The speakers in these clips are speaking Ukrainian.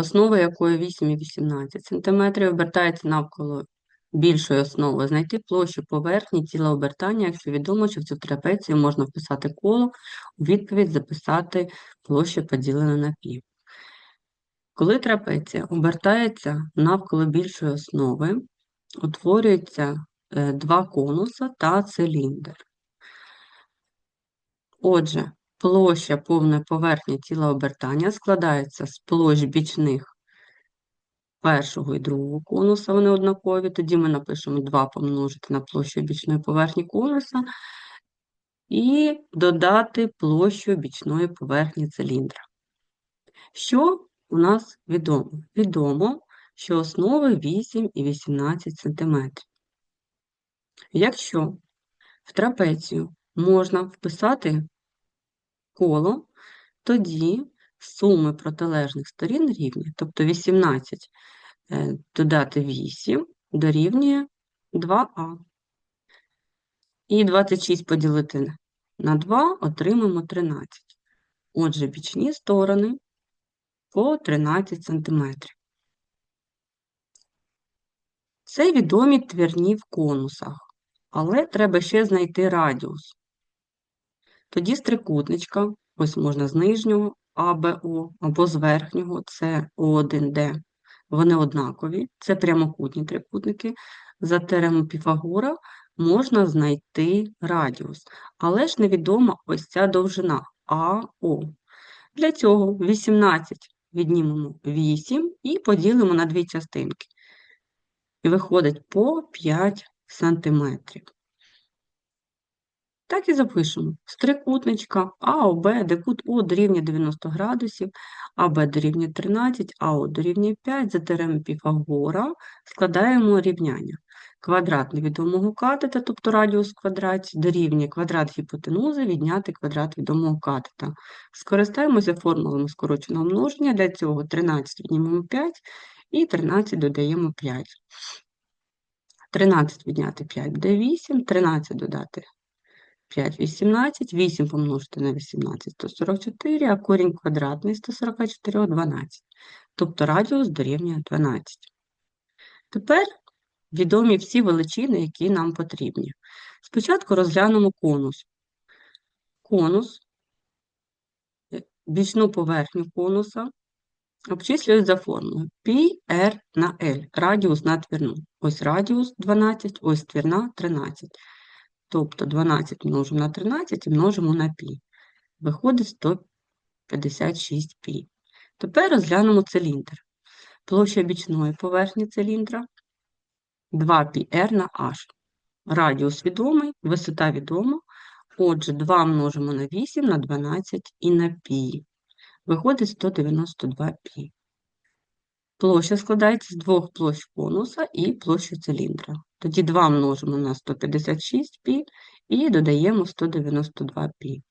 основа якої 8 і 18 см, обертається навколо більшої основи. Знайти площу поверхні тіла обертання, якщо відомо, що в цю трапецію можна вписати коло, у відповідь записати площу поділену на пів. Коли трапеція обертається навколо більшої основи, утворюються е, два конуса та циліндр. Отже, площа повної поверхні тіла обертання складається з площ бічних першого і другого конуса, вони однакові. Тоді ми напишемо 2 помножити на площу бічної поверхні конуса і додати площу бічної поверхні циліндра. Що у нас відомо? Відомо, що основи 8 і 18 см. Якщо в трапецію можна вписати коло, тоді суми протилежних сторін рівні, тобто 18 е, додати 8 дорівнює 2а. І 26 поділити на 2 отримаємо 13. Отже, бічні сторони по 13 см. Це відомі твірні в конусах, але треба ще знайти радіус. Тоді з трикутничка, ось можна з нижнього АБО, або з верхнього це О1Д. Вони однакові, це прямокутні трикутники. За теоремою Піфагора можна знайти радіус, але ж невідома ось ця довжина АО. Для цього 18 віднімемо 8 і поділимо на дві частинки. І виходить по 5 сантиметрів. Так і запишемо. З трикутничка АОБ, де кут О дорівнює 90 градусів, АБ дорівнює 13, АО дорівнює 5, за теоремою Піфагора складаємо рівняння. Квадрат невідомого катета, тобто радіус квадраті, дорівнює квадрат гіпотенузи відняти квадрат відомого катета. Скористаємося формулами скороченого множення. Для цього 13 віднімемо 5 і 13 додаємо 5. 13 відняти 5 буде 8, 13 додати 5, 18, 8 помножити на 18, 144, а корінь квадратний 144 – 12. Тобто радіус дорівнює 12. Тепер відомі всі величини, які нам потрібні. Спочатку розглянемо конус. Конус, е, бічну поверхню конуса обчислюють за формулою πr на L, радіус на твірну. Ось радіус 12, ось твірна 13. Тобто 12 множимо на 13 і множимо на π. Виходить 156 π. Тепер розглянемо циліндр. Площа бічної поверхні циліндра 2πr на h. Радіус відомий, висота відома. Отже, 2 множимо на 8 на 12 і на π. Виходить 192 π. Площа складається з двох площ конуса і площі циліндра. Тоді 2 множимо на 156 пі і додаємо 192π.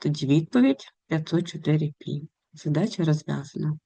Тоді відповідь 504π. Задача розв'язана.